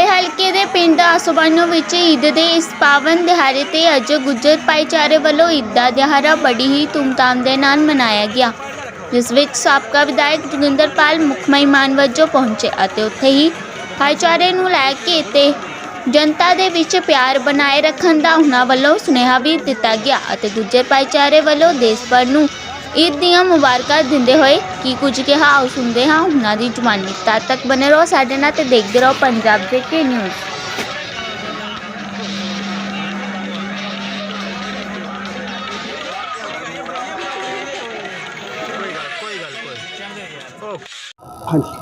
ਹਲਕੇ ਦੇ ਪਿੰਡ ਆਸੋਬਾਨੋ ਵਿੱਚ ਈਦ ਦੇ ਇਸ ਪਾਵਨ ਦਿਹਾੜੇ ਤੇ ਅੱਜ ਗੁੱਜਰ ਭਾਈਚਾਰੇ ਵੱਲੋਂ ਈਦ ਦਾ ਦਿਹਾੜਾ ਬੜੀ ਹੀ ਧੂਮਧਾਮ ਦੇ ਨਾਲ ਮਨਾਇਆ ਗਿਆ। ਜਿਸ ਵਿੱਚ ਸਾਬਕਾ ਵਿਧਾਇਕ ਜੋਗਿੰਦਰਪਾਲ ਮੁੱਖ ਮਹਿਮਾਨ ਵਜੋਂ ਪਹੁੰਚੇ ਅਤੇ ਉੱਥੇ ਹੀ ਭਾਈਚਾਰੇ ਨੂੰ ਲੈ ਕੇ ਤੇ ਜਨਤਾ ਦੇ ਵਿੱਚ ਪਿਆਰ ਬਣਾਏ ਰੱਖਣ ਦਾ ਉਹਨਾਂ ਵੱਲੋਂ ਸੁਨੇਹਾ ਵੀ ਦਿੱਤਾ ਗਿਆ ਅਤੇ ਗੁੱਜਰ ਭਾਈਚਾਰੇ ਵੱਲੋਂ ਦੇਸ਼ ਭਰ ਨੂੰ ਈਦ ਦੀਆਂ ਮੁਬਾਰਕਾਂ ਦਿੰਦੇ ਹੋਏ ਕੀ ਕੁਝ ਕਿਹਾ ਆਓ ਸੁਣਦੇ ਹਾਂ। ਉਹਨਾਂ ਦੀ ਜ਼ੁਬਾਨੀ ਤਦ ਤੱਕ ਬਨੇ ਰਹੋ। ਸਾਡੇ ਨਾਲ ਤੇ ਦੇਖਦੇ ਰਹੋ ਪੰਜਾਬ ਦੇ ਕੇ ਨਿਊਜ਼ ਹਾਂਜੀ।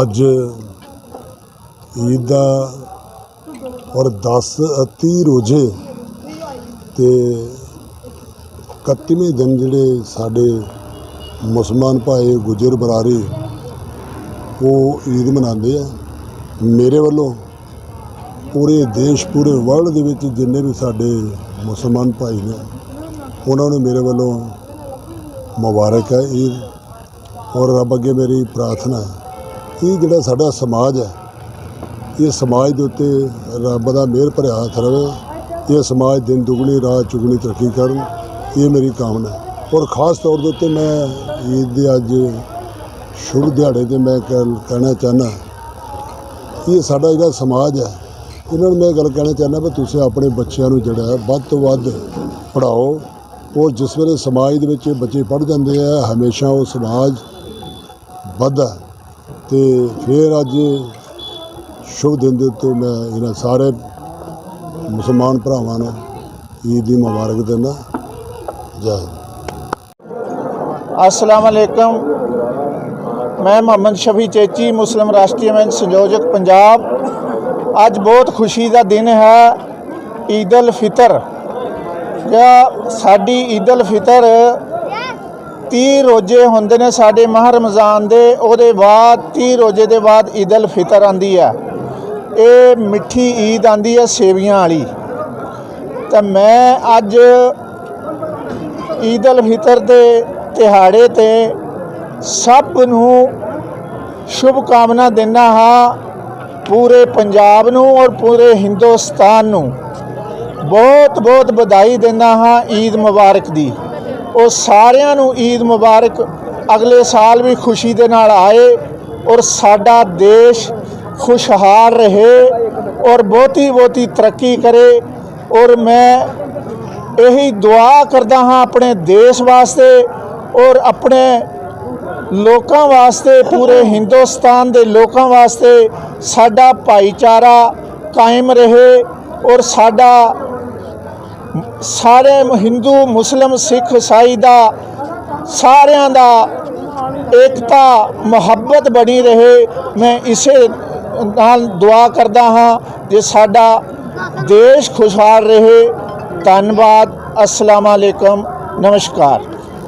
ਅੱਜ ਈਦ ਦਾ ਔਰ 10 30 ਰੋਜ਼ੇ ਤੇ 31ਵੇਂ ਦਿਨ ਜਿਹੜੇ ਸਾਡੇ ਮੁਸਲਮਾਨ ਭਾਈ ਗੁਜਰ ਬਰਾਰੀ, ਉਹ ਈਦ ਮਨਾਉਂਦੇ ਆ। ਮੇਰੇ ਵੱਲੋਂ ਪੂਰੇ ਦੇਸ਼, ਪੂਰੇ ਵਰਲਡ ਦੇ ਵਿੱਚ ਜਿੰਨੇ ਵੀ ਸਾਡੇ ਮੁਸਲਮਾਨ ਭਾਈ ਨੇ, ਉਹਨਾਂ ਨੂੰ ਮੇਰੇ ਵੱਲੋਂ ਮੁਬਾਰਕ ਹੈ ਈਦ। ਔਰ ਰੱਬ ਅੱਗੇ ਮੇਰੀ ਪ੍ਰਾਰਥਨਾ ਹੈ, ਇਹ ਜਿਹੜਾ ਸਾਡਾ ਸਮਾਜ ਹੈ, ਇਹ ਸਮਾਜ ਦੇ ਉੱਤੇ ਰੱਬ ਦਾ ਮਿਹਰ ਭਰਿਆ ਹੱਥ ਰਵੇ, ਇਹ ਸਮਾਜ ਦਿਨ ਦੁਗਣੀ, ਰਾਤ ਚੁਗਣੀ ਤਰੱਕੀ ਕਰਨ, ਇਹ ਮੇਰੀ ਕਾਮਨਾ ਹੈ। ਔਰ ਖਾਸ ਤੌਰ ਦੇ ਉੱਤੇ ਮੈਂ ਈਦ ਦੇ ਅੱਜ ਸ਼ੁਭ ਦਿਹਾੜੇ ਤੇ ਮੈਂ ਕਹਿ- ਕਹਿਣਾ ਚਾਹੁੰਦਾ ਇਹ ਸਾਡਾ ਜਿਹੜਾ ਸਮਾਜ ਹੈ, ਇਹਨਾਂ ਨੂੰ ਮੈਂ ਇਹ ਗੱਲ ਕਹਿਣਾ ਚਾਹੁੰਦਾ ਵੀ ਤੁਸੀਂ ਆਪਣੇ ਬੱਚਿਆਂ ਨੂੰ ਜਿਹੜਾ ਹੈ, ਵੱਧ ਤੋਂ ਵੱਧ ਪੜ੍ਹਾਓ। ਔਰ ਜਿਸ ਵੇਲੇ ਸਮਾਜ ਦੇ ਵਿੱਚ ਬੱਚੇ ਪੜ੍ਹ ਜਾਂਦੇ ਆ, ਹਮੇਸ਼ਾ ਉਹ ਸਮਾਜ ਵੱਧਦਾ ਤੇ ਫਿਰ ਅੱਜ ਸ਼ੁਭ ਦਿਨ ਦੇ ਉੱਤੇ ਮੈਂ ਇਹਨਾਂ ਸਾਰੇ ਮੁਸਲਮਾਨ ਭਰਾਵਾਂ ਨੂੰ ਈਦ ਦੀ ਮੁਬਾਰਕ ਦਿੰਦਾ। ਜੈ ਹਿੰਦ। अस्सलाम वालेकुम मैं मोहम्मद शफी चेची मुस्लिम राष्ट्रीय मंच संयोजक पंजाब ਅੱਜ ਬਹੁਤ ਖੁਸ਼ੀ ਦਾ ਦਿਨ ਹੈ ਈਦ ਉਲ ਫਿਤਰ ਜਾਂ ਸਾਡੀ ਈਦ ਉਲ ਫਿਤਰ 30 ਰੋਜ਼ੇ ਹੁੰਦੇ ਨੇ ਸਾਡੇ ਮਾਹ ਰਮਜ਼ਾਨ ਦੇ ਉਹਦੇ ਬਾਅਦ 30 ਰੋਜ਼ੇ ਦੇ ਬਾਅਦ ਈਦ ਉਲ ਫਿਤਰ ਆਂਦੀ ਹੈ ਇਹ ਮਿੱਠੀ ਈਦ ਆਂਦੀ ਹੈ ਸੇਵੀਆਂ ਵਾਲੀ ਤਾਂ ਮੈਂ ਅੱਜ ਈਦ ਉਲ ਫਿਤਰ ਦੇ ਦਿਹਾੜੇ ਤੇ ਸਭ ਨੂੰ ਸ਼ੁਭ ਕਾਮਨਾ ਦਿੰਦਾ ਹਾਂ ਪੂਰੇ ਪੰਜਾਬ ਨੂੰ ਔਰ ਪੂਰੇ ਹਿੰਦੁਸਤਾਨ ਨੂੰ। ਬਹੁਤ ਬਹੁਤ ਵਧਾਈ ਦਿੰਦਾ ਹਾਂ ਈਦ ਮੁਬਾਰਕ ਦੀ। ਉਹ ਸਾਰਿਆਂ ਨੂੰ ਈਦ ਮੁਬਾਰਕ। ਅਗਲੇ ਸਾਲ ਵੀ ਖੁਸ਼ੀ ਦੇ ਨਾਲ ਆਏ ਔਰ ਸਾਡਾ ਦੇਸ਼ ਖੁਸ਼ਹਾਲ ਰਹੇ ਔਰ ਬਹੁਤੀ ਬਹੁਤੀ ਤਰੱਕੀ ਕਰੇ ਔਰ ਮੈਂ ਇਹੀ ਦੁਆ ਕਰਦਾ ਹਾਂ ਆਪਣੇ ਦੇਸ਼ ਵਾਸਤੇ ਔਰ ਆਪਣੇ ਲੋਕਾਂ ਵਾਸਤੇ, ਪੂਰੇ ਹਿੰਦੁਸਤਾਨ ਦੇ ਲੋਕਾਂ ਵਾਸਤੇ ਸਾਡਾ ਭਾਈਚਾਰਾ ਕਾਇਮ ਰਹੇ ਔਰ ਸਾਡਾ ਸਾਰੇ ਹਿੰਦੂ, ਮੁਸਲਮ, ਸਿੱਖ, ਈਸਾਈ ਦਾ ਸਾਰਿਆਂ ਦਾ ਏਕਤਾ, ਮੁਹੱਬਤ ਬਣੀ ਰਹੇ। ਮੈਂ ਇਸੇ ਨਾਲ ਦੁਆ ਕਰਦਾ ਹਾਂ ਜੇ ਸਾਡਾ ਦੇਸ਼ ਖੁਸ਼ਹਾਲ ਰਹੇ। ਧੰਨਵਾਦ। ਅਸਲਾਮ ਅਲੈਕਮ। ਨਮਸਕਾਰ।